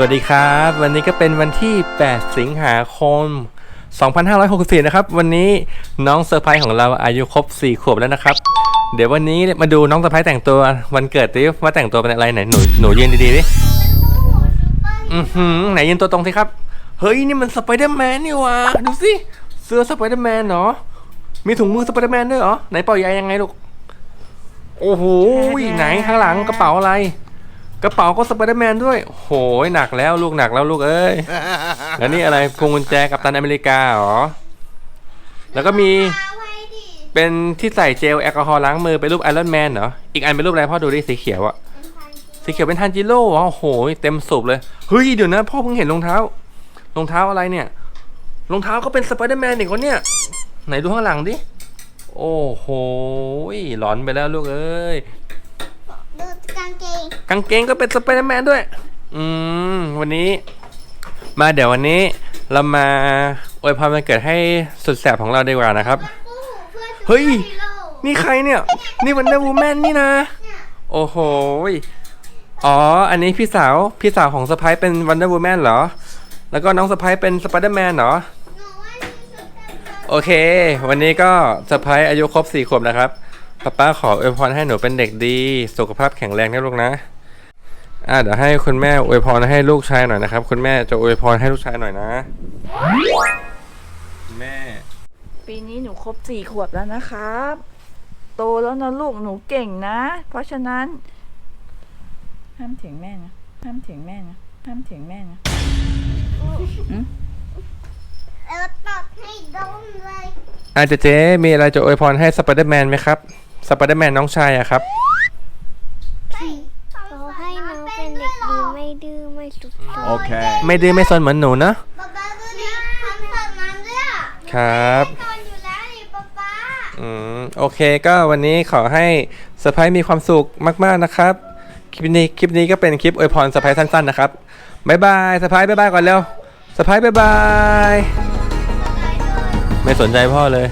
วัสดีครับ วันนี้ก็เป็นวันที่ 8 สิงหาคม 2564 นะครับ วันนี้น้องเซอร์ไพรส์ของเราอายุครบ 4 ขวบแล้วนะครับ เดี๋ยววันนี้มาดูน้องเซอร์ไพรส์แต่งตัววันเกิดดิว่าแต่งตัวเป็นอะไรไหนหนูหนูยืนดีๆดิอือหือไหนยืนตัวตรงสิครับ เฮ้ย นี่มันสไปเดอร์แมนนี่วะดูสิ เสื้อสไปเดอร์แมนเนาะมีถุงมือสไปเดอร์แมนด้วยเหรอ ไหนเป่าใหญ่ยังไงลูก โอ้โหไหนข้างหลังกระเป๋าอะไร กระเป๋าก็สไปเดอร์แมนด้วย โหยหนักแล้วลูกหนักแล้วลูกเอ้ย แล้วนี่อะไรพวงกุญแจกับตันอเมริกาเหรอ แล้วก็มีเป็นที่ใส่เจลแอลกอฮอล์ล้างมือเป็นรูปไอรอนแมนเหรอ อีกอันเป็นรูปอะไรพ่อดูดิสีเขียวอะสีเขียวเป็นทันจิโร่เหรอโอ้โหเต็มสูบเลย เฮ้ยเดี๋ยวนะพ่อเพิ่งเห็นรองเท้ารองเท้าอะไรเนี่ย รองเท้าก็เป็นสไปเดอร์แมนอีกคนเนี่ย ไหนดูข้างหลังดิ โอ้โหหลอนไปแล้วลูกเอ้ยดู กางเกงกางเกงก็เป็นสไปเดอร์แมนด้วย อืม วันนี้ มาเดี๋ยววันนี้ เรามาอวยพรวันเกิดให้สุดแสบของเราดีกว่านะครับคู่หูเพื่อนเฮ้ยฮีโร่นี่ใครเนี่ย นี่วันเดอร์วูแมนนี่นะเนี่ยโอ้โหยอ๋อ อันนี้พี่สาว พี่สาวของสไปเป็นวันเดอร์วูแมนเหรอ แล้วก็น้องสไปเป็นสไปเดอร์แมนเหรอหนูว่านี่ชุดแต่งตัวโอเค วันนี้ก็สไปอายุครบสี่ขวบนะครับ ป้าป้าขออวยพรให้หนูเป็นเด็กดี สุขภาพแข็งแรงนะลูกนะอ่าเดี๋ยวให้คุณแม่อวยพรให้ลูกชายหน่อยนะครับ คุณแม่จะอวยพรให้ลูกชายหน่อยนะคุณแม่ ปีนี้หนูครบสี่ขวบแล้วนะครับ โตแล้วนะลูกหนูเก่งนะ เพราะฉะนั้น ห้ามเถียงแม่นะห้ามเถียงแม่นะห้ามเถียงแม่นะเออตดให้ดมเลยอาจจะเจ๊มีอะไรจะอวยพรให้สไปเดอร์แมนไหมครับ สไปเดอร์แมนน้องชายอะครับ ขอให้น้องเป็นเด็กดีไม่ดื้อไม่สุดโอเคไม่ดื้อไม่ซนเหมือนหนูนะ ป๊าป๊าดูดิทำแบบนั้นด้วยอะครับนอนอยู่แล้วนี่ป๊าป๊าอืมโอเคก็วันนี้ขอให้เซอร์ไพรส์มีความสุขมาก ๆ นะครับ คลิปนี้คลิปนี้ก็เป็นคลิปอวยพรเซอร์ไพรส์สั้น ๆ นะครับบ๊ายบายเซอร์ไพรส์บ๊ายบายก่อนเร็วเซอร์ไพรส์บ๊ายบาย ไม่สนใจพ่อเลย